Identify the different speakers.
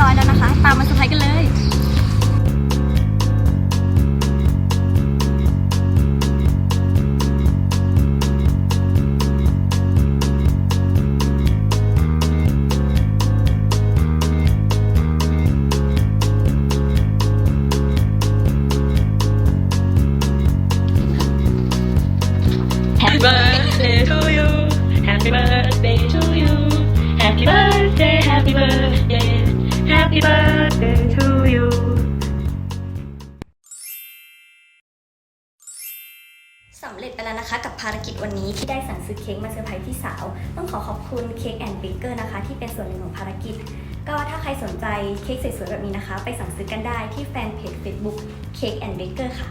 Speaker 1: ร้อยแล้วนะคะ ตามมา สำเร็จไปแล้วนะคะกับภารกิจวันนี้ที่ได้สั่งซื้อเค้กมาเซอร์ไพรส์พี่สาว ต้องขอขอบคุณเค้กแอนด์เบเกอร์นะคะ ที่เป็นส่วนหนึ่งของภารกิจ ก็ถ้าใครสนใจเค้กสวยๆแบบนี้นะคะ ไปสั่งซื้อกันได้ที่แฟนเพจ Facebook เค้กแอนด์เบเกอร์ค่ะ